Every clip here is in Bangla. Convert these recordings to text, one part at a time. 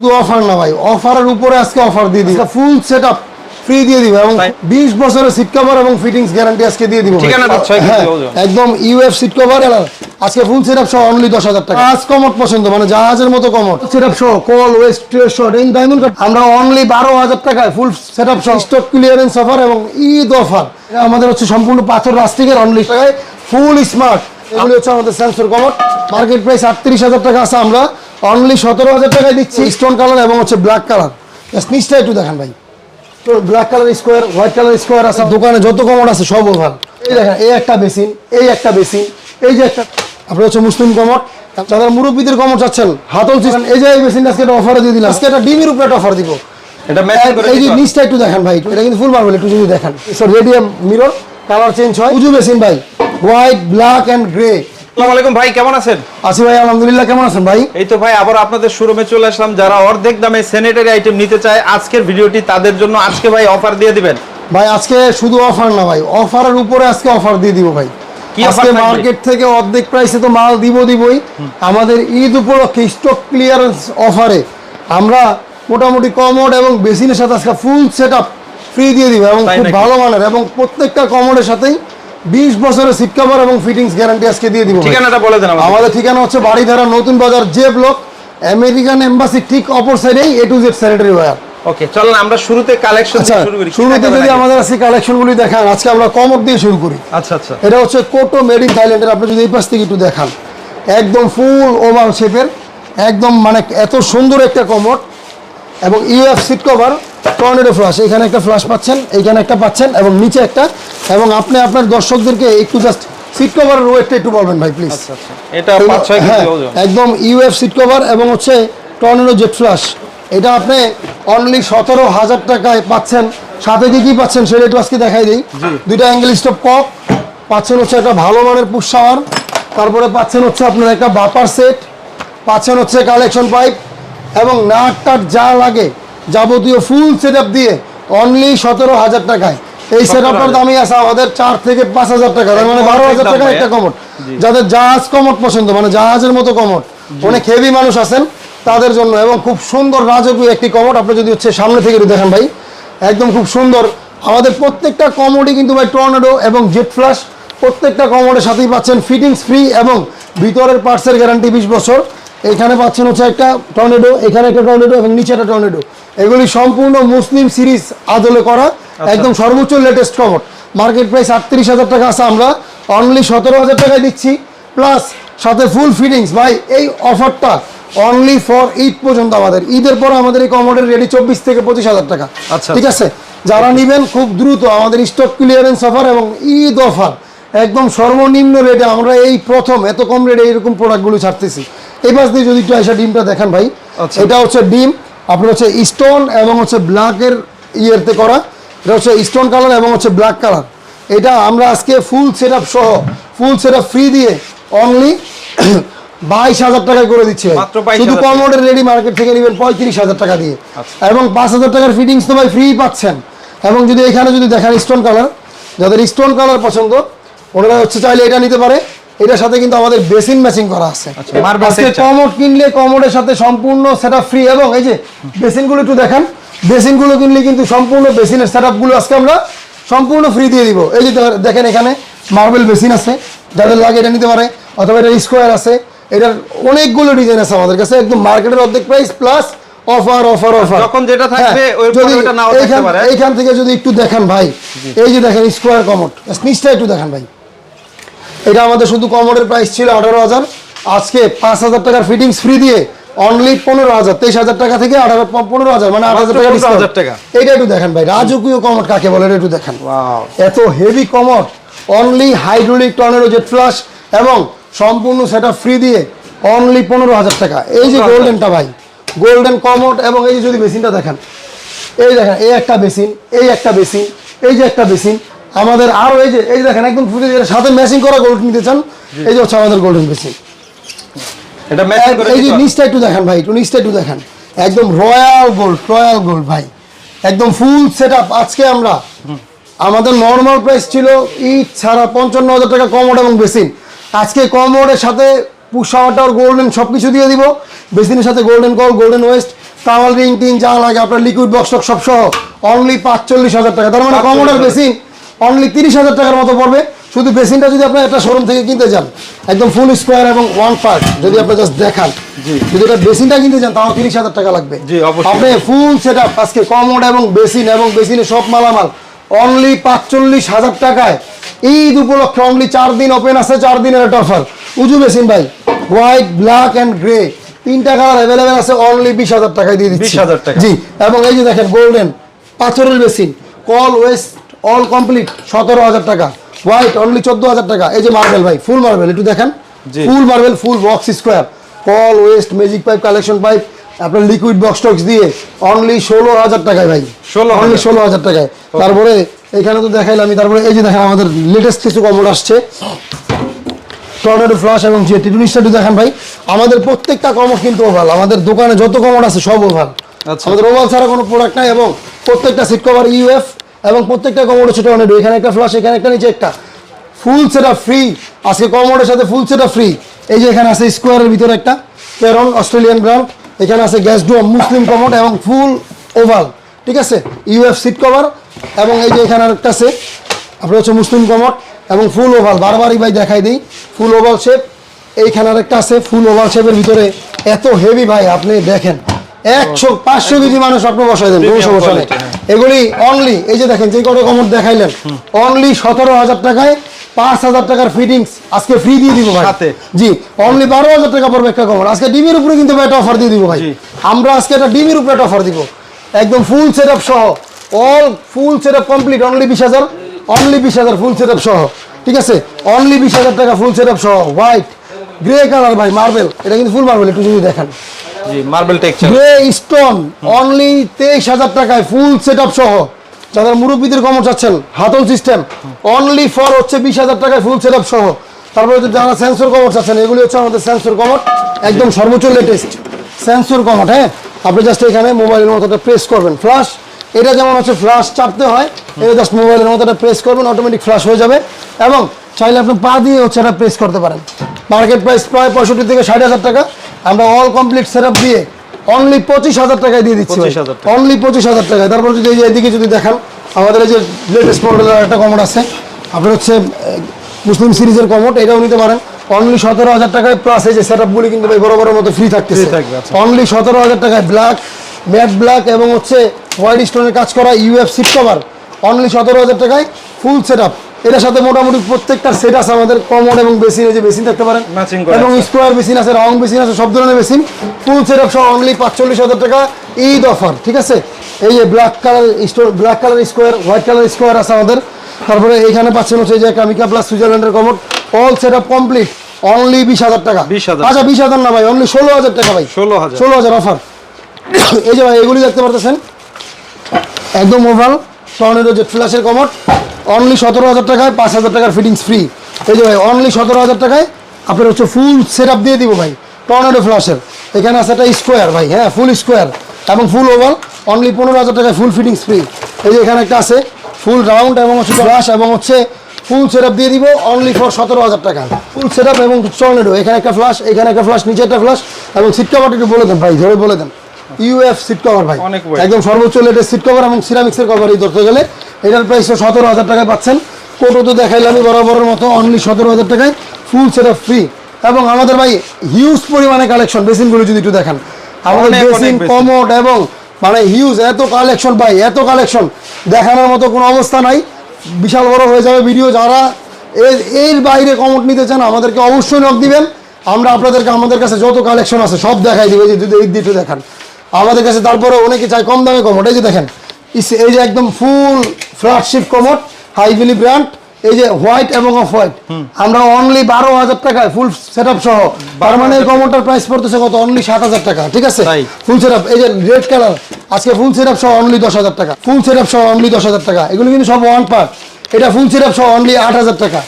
শুধু অফার না ভাই অফারের উপরে আজকে অফার দিয়ে দিই ফুল সেট আপ ফ্রি দিয়ে দিব এবং বিশ বছরের সিট কভার এবং ফিটিংস গ্যারান্টি আজকে দিয়ে দিব হ্যাঁ। একদম ইউএফ সিট কভার আজকে ফুল সেট আপ সহ অনলি দশ হাজার টাকা। আজ কমট পছন্দ মানে জাহাজের মতো কমট। সেট আপ সহ কল ওয়েস্ট ডায়মন্ড আমরা অনলি বারো হাজার টাকায় ফুল সেট আপ সহ। স্টক ক্লিয়ারেন্স অফার এবং ঈদ অফার আমাদের হচ্ছে সম্পূর্ণ পাথর রাস্টিকের অনলি টাকায় ফুল স্মার্ট এগুলি হচ্ছে আমাদের সেন্সর কমট মার্কেট প্রাইস আটত্রিশ হাজার টাকা আছে আমরা। অনলি সতেরো হাজার টাকায় দিচ্ছি স্টোন কালার এবং হচ্ছে ব্ল্যাক কালার নিচটা একটু দেখান ভাই। তো black colour square white colour square আছে দোকানে যত কমোড আছে সব ওভার এই দেখেন এই একটা বেসিন এই একটা বেসিন এই যে একটা আপনার হচ্ছে মুসলিম কমোড যারা মুরব্বীদের কমোড চাচ্ছেন হাতল সিস্টেম এই যে এই বেসিন আজকে একটা অফারে দিয়ে দিলাম। আজকে একটা ডিমের উপরে একটা অফার দিব। এটা ম্যাচিং করে এই যে নিচটা একটু দেখেন ভাই এটা কিন্তু ফুল মার্বেল একটু যদি দেখেন। রেডিয়াম মিরর কালার চেঞ্জ হয়। উজু বেসিন ভাই। হোয়াইট ব্ল্যাক অ্যান্ড গ্রে আসসালামু আলাইকুম ভাই কেমন আছেন? আসি ভাই আলহামদুলিল্লাহ কেমন আছেন ভাই? এই তো ভাই আবার আপনাদের শোরুমে চলে আসলাম। যারা অর্ধেক দামে স্যানিটারি আইটেম নিতে চায় আজকের ভিডিওটি তাদের জন্য আজকে ভাই অফার দিয়ে দিবেন। ভাই আজকে শুধু অফার না ভাই অফারের উপরে আজকে অফার দিয়ে দিব ভাই। আজকে মার্কেট থেকে অর্ধেক প্রাইসে তো মাল দিব দিবই। আমাদের ঈদ উপলক্ষে স্টক ক্লিয়ারেন্স অফারে আমরা মোটামুটি কমোড এবং বেসিনের সাথে আজকে ফুল সেট আপ ফ্রি দিয়ে দিব এবং খুব ভালো মানের এবং প্রত্যেকটা কমোডের সাথেই বিশ বছরের সিট কভার এবং ফিটিংস গ্যারান্টি আজকে দিয়ে দিব ঠিকানাটা বলে দেন আমাদের। ঠিকানা হচ্ছে বাড়িধারা নতুন বাজার যে ব্লক আমেরিকান এম্বাসি ঠিক অপর সাইডেই A to Z sanitary ware okay চলেন আমরা শুরুতে কালেকশন আচ্ছা শুরু করি। শুরুতে যদি? আমাদের আজকে কালেকশনগুলি দেখান আজকে আমরা কমর দিয়ে শুরু করি। আচ্ছা আচ্ছা। এটা হচ্ছে কোটো মেড ইন থাইল্যান্ডের আপনি যদি এই পাশ থেকে একটু দেখান। একদম ফুল ওভাল শেপের একদম মানে এত সুন্দর একটা কমর এবং UF seat cover tornado flush এখানে একটা ফ্লাশ পাচ্ছেন এইখানে একটা পাচ্ছেন এবং নিচে একটা। এবং আপনি আপনার দর্শকদেরকে একটু জাস্ট সিট কভারের ওয়েটটা একটু বলবেন ভাই প্লিজ আচ্ছা আচ্ছা। এটা হ্যাঁ, একদম ইউএফ সিট কভার এবং হচ্ছে টর্নেডো জেট ফ্লাশ এটা আপনি অনলি সতেরো হাজার টাকায় পাচ্ছেন। সাথে কি কি পাচ্ছেন সেটা একটু আজকে দেখাই দিই। দুইটা অ্যাঙ্গেল স্টপ কক পাচ্ছেন হচ্ছে একটা ভালো মানের পুশ শাওয়ার তারপরে পাচ্ছেন হচ্ছে আপনার একটা বাপার সেট পাচ্ছেন হচ্ছে কালেকশন পাইপ এবং নাট টাট যা লাগে যাবতীয় ফুল সেট দিয়ে অনলি সতেরো হাজার টাকায়। এই সেট আপটার দামই আছে আমাদের চার থেকে পাঁচ হাজার টাকা। মানে বারো হাজার টাকা একটা কমট যাদের জাহাজ কমট পছন্দ মানে জাহাজের মতো কমট অনেক হেভি মানুষ আছেন তাদের জন্য এবং খুব সুন্দর রাজকীয় একটি কমট আপনি যদি হচ্ছে সামনে থেকে দেখেন ভাই একদম খুব সুন্দর। আমাদের প্রত্যেকটা কমোডই কিন্তু ভাই টর্নেডো এবং জেট ফ্লাশ প্রত্যেকটা কমোডের সাথেই পাচ্ছেন ফিটিংস ফ্রি এবং ভিতরের পার্টসের গ্যারান্টি বিশ বছর। এখানে পাচ্ছেন হচ্ছে একটা টর্নেডো এখানে একটা টর্নেডো এবং নিচে একটা টর্নেডো এগুলি সম্পূর্ণ মুসলিম সিরিজ আদলে করা একদম সর্বোচ্চ লেটেস্ট কমট মার্কেট প্রাইস আটত্রিশ হাজার টাকা আছে আমরা অনলি সতেরো হাজার টাকায় দিচ্ছি। প্লাস সাথে ফুল ফিটিংস ভাই এই অফারটা অনলি ফর ঈদ পর্যন্ত আমাদের। ঈদের পর আমাদের এই কমোডের রেডি চব্বিশ থেকে পঁচিশ হাজার টাকা। আচ্ছা। ঠিক আছে? যারা নেবেন খুব দ্রুত আমাদের স্টক ক্লিয়ারেন্স অফার এবং ঈদ অফার একদম সর্বনিম্ন রেটে আমরা এই প্রথম এত কম রেটে এরকম প্রোডাক্টগুলো ছাড়তেছি। এই পাশ দিয়ে যদি একটু আইসা ডিমটা দেখেন ভাই আচ্ছা। এটা হচ্ছে ডিম আপনার হচ্ছে স্টোন এবং হচ্ছে ব্ল্যাকের ইয়েতে করা এটা হচ্ছে স্টোন কালার এবং হচ্ছে ব্ল্যাক কালার এটা আমরা আজকে ফুল সেট সহ ফুল সেট ফ্রি দিয়ে অনলি বাইশ হাজার টাকায় করে দিচ্ছে মাত্র 22,000 শুধু। কমোডের রেডি মার্কেট থেকে নেবেন পঁয়ত্রিশ হাজার টাকা দিয়ে আচ্ছা। এবং পাঁচ হাজার টাকার ফিটিংস তো ভাই ফ্রি পাচ্ছেন এবং যদি এখানে যদি দেখেন স্টোন কালার যাদের স্টোন কালার পছন্দ ওনারা হচ্ছে চাইলে এটা নিতে পারে এটার সাথে কিন্তু আমাদের বেসিন ম্যাচিং করা আছে। আচ্ছা, আজকে কমোড কিনলে কমোডের সাথে সম্পূর্ণ সেটআপ ফ্রি এবং এই যে বেসিনগুলো একটু দেখেন বেসিনগুলো কিনলে কিন্তু সম্পূর্ণ বেসিনের সেটআপগুলো আজকে আমরা সম্পূর্ণ ফ্রি দিয়ে দিব। এই যে দেখেন এখানে মার্বেল বেসিন আছে যাদের লাগে এটা নিতে পারে অথবা এটা স্কোয়ার আছে এটার অনেকগুলো ডিজাইন আছে আমাদের কাছে একদম মার্কেটের অর্ধেক price plus offer offer offer যখন যেটা থাকবে, নাও থাকতে পারে। এইখান থেকে যদি একটু দেখেন ভাই এই যে দেখেন স্কোয়ার কমোড নিচটা একটু দেখেন ভাই। এটা আমাদের শুধু কমোডের প্রাইস ছিল আঠারো হাজার আজকে পাঁচ হাজার টাকার ফিটিংস ফ্রি দিয়ে অনলি পনেরো হাজার তেইশ হাজার টাকা থেকে আঠারো পনেরো হাজার মানে আট হাজার টাকা মাত্র 15,000 discount। টাকা। এটা একটু দেখেন ভাই রাজকীয় কমোড কাকে বলে একটু দেখেন. এত heavy commode only hydraulic tornado jet flush এবং সম্পূর্ণ সেটা ফ্রি দিয়ে অনলি পনেরো হাজার টাকা এই যে গোল্ডেনটা ভাই গোল্ডেন কমোড এবং এই যে যদি বেসিনটা দেখেন এই দেখেন এই একটা বেসিন এই একটা বেসিন এই যে একটা বেসিন আমাদের আরও এই যে এই যে দেখেন একদম ফুটে সাথে ম্যাচিং করা গোল্ড নিতে চান এই যে হচ্ছে আমাদের গোল্ডেন বেসিন এটা ম্যাচিং করে এই যে নিচটা একটু দেখেন ভাই একটু নিচটা একটু দেখেন। একদম রয়্যাল গোল্ড রয়্যাল গোল্ড ভাই। একদম ফুল সেট আজকে আমরা। আমাদের নর্মাল প্রাইস ছিল ঈদ ছাড়া পঞ্চান্ন হাজার টাকা কমোড এবং বেসিন। আজকে কমোডের সাথে পুষাওয়াটার গোল্ডেন সব কিছু দিয়ে দিব। বেসিনের সাথে গোল্ডেন কল গোল্ডেন ওয়েস্ট টাওয়াল রিং টিং যা লাগে আপনার লিকুইড বক্স সব সহ অনলি পাঁচচল্লিশ হাজার টাকা। তার মানে 45,000 কমোডার বেসিন অনলি তিরিশ হাজার টাকার মতো পড়বে। শুধু বেসিনটা যদি আপনার একটা শোরুম থেকে কিনতে যান একদম ফুল স্কোয়ার এবং ওয়ান পার্ট যদি আপনি জাস্ট দেখান। যদি এটা বেসিনটা কিনতে যান তাও তিরিশ হাজার টাকা লাগবে। আপনি ফুল সেট আপ আজকে কমোড এবং বেসিন এবং বেসিনে সব মালামাল। অনলি পাঁচচল্লিশ হাজার টাকায়। ঈদ উপলক্ষে অনলি চার দিন ওপেন আছে চার দিনের একটা অফার উজু বেসিন ভাই হোয়াইট ব্ল্যাক অ্যান্ড গ্রে তিনটা কালার অ্যাভেলেবেল আছে অনলি বিশ হাজার টাকায় দিয়ে দিচ্ছি। 20,000 টাকা। জি এবং এই যে দেখেন গোল্ডেন পাথরের বেসিন কল ওয়েস্ট অল কমপ্লিট সতেরো হাজার টাকা। হোয়াইট অনলি চোদ্দ হাজার টাকা। এই যে মার্বেল ভাই ফুল মার্বেল একটু দেখেন। Full marble full box square call waste magic pipe collection pipe আপনার লিকুইড বক্স টক্স দিয়ে অনলি ষোলো হাজার টাকায় ভাই। ষোলো অনলি ষোলো হাজার টাকায়। তারপরে এখানে তো দেখাইলাম আমি তারপরে এই যে দেখেন আমাদের লেটেস্ট কিছু কমোড আসছে। টর্নেডো ফ্লাশ এবং যে টিটুনিসটা একটু দেখেন ভাই। আমাদের প্রত্যেকটা কমোড কিন্তু ওভাল আমাদের দোকানে যত কমোড আছে সব ওভাল আচ্ছা। আমাদের ওভাল ছাড়া কোনো প্রোডাক্ট নাই এবং প্রত্যেকটা সিট কভার ইউএফ এবং প্রত্যেকটা কমোড হচ্ছে অনেক এখানে একটা ফ্লাশ এখানে একটা নিচে একটা। ফুল সেটা ফ্রি আজকে কমোডের সাথে ফুল সেটা ফ্রি এই যে এখানে আছে স্কোয়ারের ভিতরে একটা পেরন অস্ট্রেলিয়ান ব্র্যান্ড এখানে আছে গ্যাস ডোম মুসলিম কমোড এবং ফুল ওভাল ঠিক আছে? ইউএফ সিট কভার এবং এই যে এখানে আরেকটা আছে আপনার হচ্ছে মুসলিম কমট এবং ফুল ওভাল বারবারই ভাই দেখাই দিই ফুল ওভাল শেপ এইখানে আরেকটা আছে ফুল ওভাল শেপের ভিতরে। এত হেভি ভাই আপনি দেখেন। একশো পাঁচশো কেজি মানুষ আপনি বসাই দেন কোনো সমস্যা নেই। হ্যাঁ। এগুলি অনলি এই যে দেখেন যে কটা কমট দেখাইলেন অনলি সতেরো হাজার টাকায় পাঁচ হাজার টাকার ফিটিংস আজকে ফ্রি দিয়ে দিব ভাই। জি অনলি বারো হাজার টাকা পড়বে একটা কমট আজকে ডিমের উপরে কিন্তু ভাই একটা অফার দিয়ে দিব ভাই। আমরা আজকে একটা ডিমের উপরে একটা অফার দিব। একদম ফুল সেট আপ সহ। All full set up complete only বিশ হাজার অনলি বিশ হাজার ফুল সেট আপ সহ। ঠিক আছে? অনলি বিশ হাজার টাকা ফুল সেট আপ সহ। হোয়াইট গ্রে কালার ভাই মার্বেল এটা কিন্তু ফুল মার্বেল একটু যদি দেখেন। জি marble texture grey stone only তেইশ হাজার টাকায় ফুল সেট সহ। যাদের মুরব্বীদের কমর চাচ্ছেন, হাতল সিস্টেম অনলি ফর হচ্ছে বিশ হাজার টাকায় ফুল সেট সহ। তারপরে যারা সেন্সর কমর চাচ্ছেন, এগুলি হচ্ছে আমাদের সেন্সর কমর, একদম সর্বোচ্চ লেটেস্ট সেন্সর কমর হ্যাঁ? আপনি জাস্ট এখানে মোবাইলের মতো প্রেস করবেন ফ্লাশ এটা যেমন হচ্ছে ফ্লাশ চাপতে হয়, এটা জাস্ট মোবাইলের মতো প্রেস করবেন অটোমেটিক ফ্লাশ হয়ে যাবে। এবং চাইলে আপনি পা দিয়ে হচ্ছে এটা প্রেস করতে পারেন। মার্কেট প্রাইস প্রায় পঁয়ষট্টি থেকে ষাট হাজার টাকা। আমরা অল কমপ্লিট সেট দিয়ে অনলি পঁচিশ হাজার টাকায় দিয়ে দিচ্ছি অনলি পঁচিশ হাজার টাকায়। তারপর যদি এদিকে যদি দেখান আমাদের এই যে লেটেস্ট মডেলের একটা কমোড আছে। আপনার হচ্ছে মুসলিম সিরিজের কমোড এটাও নিতে পারেন। অনলি সতেরো হাজার টাকায় প্লাস এই যে সেট আপগুলি কিন্তু ভাই বড় বড় মতো ফ্রি থাকতেছে। আচ্ছা। অনলি সতেরো হাজার টাকায় ব্ল্যাক ম্যাট ব্ল্যাক এবং হচ্ছে হোয়াইট স্টোনের কাজ করা ইউএফ সিট কভার অনলি সতেরো হাজার টাকায় ফুল সেট আপ এটার সাথে মোটামুটি প্রত্যেকটা সেট আছে আমাদের কমন এবং বেসিন এই যে বেসিন থাকতে পারেন। এবং স্কোয়ার বেসিন আছে রং বেসিন আছে সব ধরনের বেসিন। ফুল সেট সহ অনলি পাঁচচল্লিশ হাজার টাকা ঈদ অফার ঠিক আছে? এই যে black colour store black colour square white colour square আছে আমাদের। তারপরে এইখানে পাচ্ছেন হচ্ছে যে কামিকা প্লাস সুইজারল্যান্ডের commode all set up complete only বিশ হাজার টাকা। 20,000 আচ্ছা বিশ হাজার না ভাই অনলি ষোলো হাজার টাকা ভাই। 16,000 ষোলো হাজার অফার এই যে ভাই এগুলি দেখতে পারতেছেন? একদম ওভাল টর্নেডো জেট ফ্ল্যাশের কমোড অনলি সতেরো হাজার টাকায় পাঁচ হাজার টাকার ফিটিংস ফ্রি এই যে ভাই অনলি সতেরো হাজার টাকায় আপনার হচ্ছে ফুল সেট আপ দিয়ে দিব ভাই টর্নেডো ফ্ল্যাশের এখানে আছে একটা স্কোয়ার ভাই হ্যাঁ ফুল স্কোয়ার এবং ফুল ওভাল অনলি পনেরো হাজার টাকায় ফুল ফিটিংস ফ্রি এই যে এখানে একটা আছে ফুল রাউন্ড এবং হচ্ছে ফ্ল্যাশ এবং হচ্ছে ফুল সেট দিয়ে দিব অনলি ফর সতেরো হাজার টাকা। ফুল সেট এবং টর্নেডো এখানে একটা ফ্ল্যাশ এখানে একটা ফ্ল্যাশ নিচে একটা ফ্ল্যাশ এবং সিট কাভারটা একটু বলে দেন ভাই ধরে বলে দেন। ইউএফ সিট কভার ভাই একদম সর্বোচ্চ লেটেস্ট সিট কভার এবং সিরামিক্সের কভার এই ধরতে গেলে এটার প্রাইস সতেরো হাজার টাকায় পাচ্ছেন। কোটো তো দেখাইলাম বরাবরের মতো অনলি সতেরো হাজার টাকায় ফুল সেট ফ্রি এবং আমাদের ভাই হিউজ পরিমাণে কালেকশন বেসিনগুলো যদি একটু দেখান। আমাদের বেসিন। কমোড এবং মানে হিউজ এত কালেকশন ভাই এত কালেকশন দেখানোর মতো কোনো অবস্থা নাই। বিশাল বড় হয়ে যাবে ভিডিও যারা এর এর বাইরে কমোড নিতে চান আমাদেরকে অবশ্যই নক দিবেন। আমরা আপনাদেরকে আমাদের কাছে যত কালেকশন আছে সব দেখাই দিব। যদি এই দিকটা দেখান। আমাদের কাছে তারপরে অনেকে চায় কম দামে কমোড এই যে দেখেন এই যে একদম ফুল ফ্ল্যাগশিপ কমোড হাইভিলি ব্র্যান্ড এই যে হোয়াইট এবং অফ হোয়াইট আমরা অনলি বারো হাজার টাকায় ফুল সেট আপ সহ তার মানে এই কমোডটার প্রাইস পড়তেছে কত? অনলি সাত হাজার টাকা ঠিক আছে। ফুল সেট আপ এই যে রেড কালার আজকে ফুল সেট আপ সহ অনলি দশ হাজার টাকা। ফুল সেট আপ সহ অনলি দশ হাজার টাকা। এগুলো কিন্তু সব ওয়ান পার্ট এটা ফুল সেট আপ সহ অনলি আট হাজার টাকা।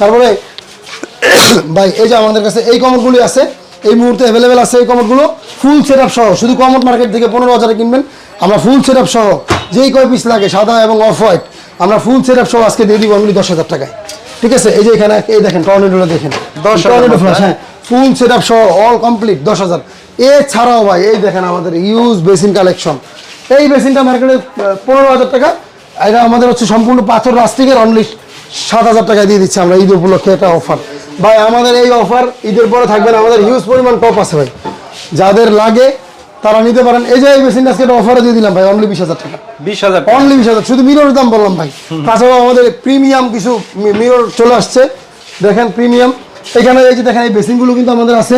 তারপরে ভাই এই যে আমাদের কাছে এই কমোডগুলি আছে এই মুহূর্তে অ্যাভেলেবেল আছে এই কমোডগুলো ফুল সেট আপ সহ শুধু কমোড মার্কেট থেকে পনেরো হাজারে কিনবেন। আমরা ফুল সেট আপ সহ যেই কয় পিস লাগে সাদা এবং অফ হোয়াইট আমরা ফুল সেট আপ সহ আজকে দিয়ে দিব অনলি দশ হাজার টাকায়। ঠিক আছে? এই যে এখানে এই দেখেন টর্নেডোটা দেখেন। দশ টর্নেডো ফ্লাশ হ্যাঁ? হ্যাঁ। ফুল সেট আপ সহ অল কমপ্লিট দশ হাজার। এছাড়াও ভাই এই দেখেন আমাদের ইউজ বেসিন কালেকশন এই বেসিনটা মার্কেটে পনেরো হাজার টাকা। এটা আমাদের হচ্ছে সম্পূর্ণ পাথর রাস্টিকের অনলি সাত হাজার টাকা দিয়ে দিচ্ছি আমরা ঈদ উপলক্ষে একটা অফার ভাই আমাদের এই অফার ঈদের পরে থাকবে না আমাদের হিউজ পরিমাণ টপ আছে ভাই। যাদের লাগে তারা নিতে পারেন। এই যে এই বেসিনটা আজকে একটা অফারে দিয়ে দিলাম ভাই অনলি বিশ হাজার টাকা। বিশ হাজার অনলি বিশ হাজার। শুধু মিররের দাম বললাম ভাই। তাছাড়াও আমাদের প্রিমিয়াম কিছু মিরর চলে আসছে। দেখেন প্রিমিয়াম এখানে এই যে দেখেন এই বেসিনগুলো কিন্তু আমাদের আছে।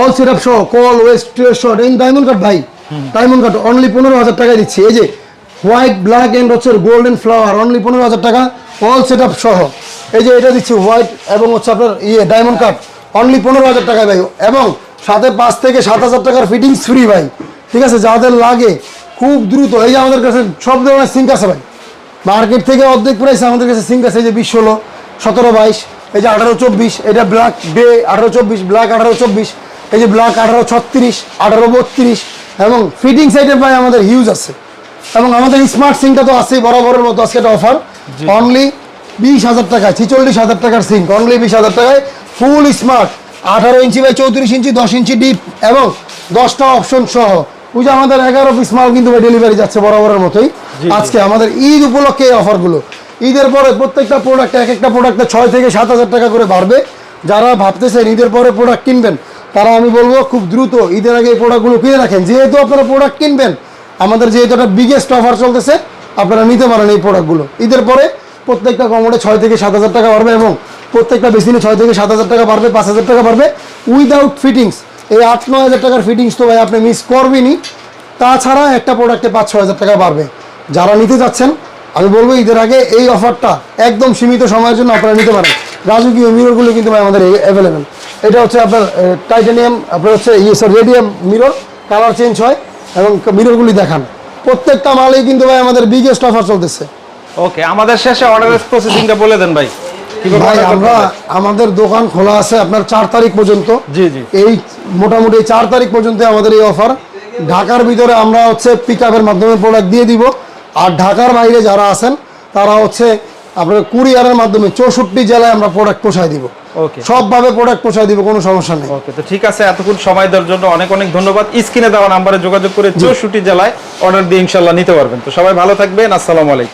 অল সেটআপ সহ কল ওয়েস্ট শর্ট এই ডায়মন্ড কাট ভাই। ডায়মন্ড কাট অনলি পনেরো হাজার টাকায় দিচ্ছি। এই যে হোয়াইট ব্ল্যাক এন্ড হচ্ছে গোল্ডেন ফ্লাওয়ার অনলি পনেরো হাজার টাকা। অল সেটআপ সহ। এই যে এটা দিচ্ছি হোয়াইট এবং হচ্ছে আপনার ইয়ে ডায়মন্ড কাট অনলি পনেরো হাজার টাকায় ভাই। এবং সাথে পাঁচ থেকে সাত হাজার টাকার ফিটিংস ফ্রি ভাই। ঠিক আছে যাদের লাগে খুব দ্রুত। এই যে আমাদের কাছে সব ধরনের সিঙ্ক আছে ভাই। মার্কেট থেকে অর্ধেক প্রাইস আমাদের কাছে সিঙ্ক আছে এই যে বিশ ষোলো সতেরো বাইশ এই যে আঠারো চব্বিশ এটা ব্ল্যাক বে আঠারো চব্বিশ ব্ল্যাক আঠারো চব্বিশ এই যে ব্ল্যাক আঠারো ছত্রিশ আঠারো বত্রিশ এবং ফিটিং সাইডের ভাই আমাদের হিউজ আছে। এবং আমাদের স্মার্ট সিঙ্কটা তো আছেই বরাবরের মতো আজকে একটা অফার অনলি বিশ হাজার টাকায় ছিচল্লিশ হাজার টাকার সিঙ্ক অনলি বিশ হাজার টাকায় ফুল স্মার্ট আঠারো ইঞ্চি বাই চৌত্রিশ ইঞ্চি দশ ইঞ্চি ডিপ এবং দশটা অপশন সহ। ওই যে আমাদের এগারো পিস মাল কিন্তু ডেলিভারি যাচ্ছে বরাবরের মতোই। আজকে আমাদের ঈদ উপলক্ষে এই অফারগুলো ঈদের পরে প্রত্যেকটা প্রোডাক্ট এক একটা প্রোডাক্টে ছয় থেকে সাত হাজার টাকা করে বাড়বে। যারা ভাবতেছেন ঈদের পরে প্রোডাক্ট কিনবেন তারা আমি বলব খুব দ্রুত ঈদের আগে এই প্রোডাক্টগুলো কিনে রাখেন। যেহেতু আপনারা প্রোডাক্ট কিনবেন আমাদের যেহেতু একটা বিগেস্ট অফার চলতেছে আপনারা নিতে পারেন এই প্রোডাক্টগুলো ঈদের পরে প্রত্যেকটা কমোডে ছয় থেকে সাত হাজার টাকা বাড়বে এবং প্রত্যেকটা বেসিনে ছয় থেকে সাত হাজার টাকা বাড়বে, পাঁচ হাজার টাকা বাড়বে। উইদাউট ফিটিংস এই আট, নয় হাজার টাকার ফিটিংস তো ভাই আপনি মিস করবেনই। তাছাড়া একটা প্রোডাক্টে পাঁচ ছ হাজার টাকা বাড়বে। যারা নিতে যাচ্ছেন, আমি বলব ঈদের আগে এই অফারটা একদম সীমিত সময়ের জন্য আপনারা নিতে পারেন। রাজকীয় মিররগুলো কিন্তু ভাই আমাদের অ্যাভেলেবেল এটা হচ্ছে আপনার টাইটানিয়াম আপনার হচ্ছে ইয়ে রেডিয়াম মিরর কালার চেঞ্জ হয় এবং মিররগুলি দেখান। প্রত্যেকটা মালেই কিন্তু ভাই আমাদের বিগেস্ট অফার চলতেছে। ওকে আমাদের শেষে অর্ডারের প্রসেসিংটা বলে দেন ভাই। ভাই আমরা আমাদের দোকান খোলা আছে আপনার চার তারিখ পর্যন্ত। জি, জি। এই মোটামুটি চার তারিখ পর্যন্ত আমাদের এই অফার ঢাকার ভিতরে আমরা হচ্ছে পিক মাধ্যমে প্রোডাক্ট দিয়ে দিব। আর ঢাকার বাইরে যারা আছেন তারা হচ্ছে আপনার কুরিয়ারের মাধ্যমে চৌষট্টি জেলায় আমরা প্রোডাক্ট পৌঁছায় দিব। ওকে। সবভাবে প্রোডাক্ট পৌঁছায় দিব কোনো সমস্যা নেই। ওকে তো ঠিক আছে এতক্ষণ সময় দেওয়ার জন্য অনেক অনেক ধন্যবাদ। স্ক্রিনে দেওয়া নাম্বারে যোগাযোগ করে চৌষট্টি জেলায় অর্ডার দিয়ে ইনশাল্লাহ নিতে পারবেন। তো সবাই ভালো থাকবেন আসসালামু আলাইকুম।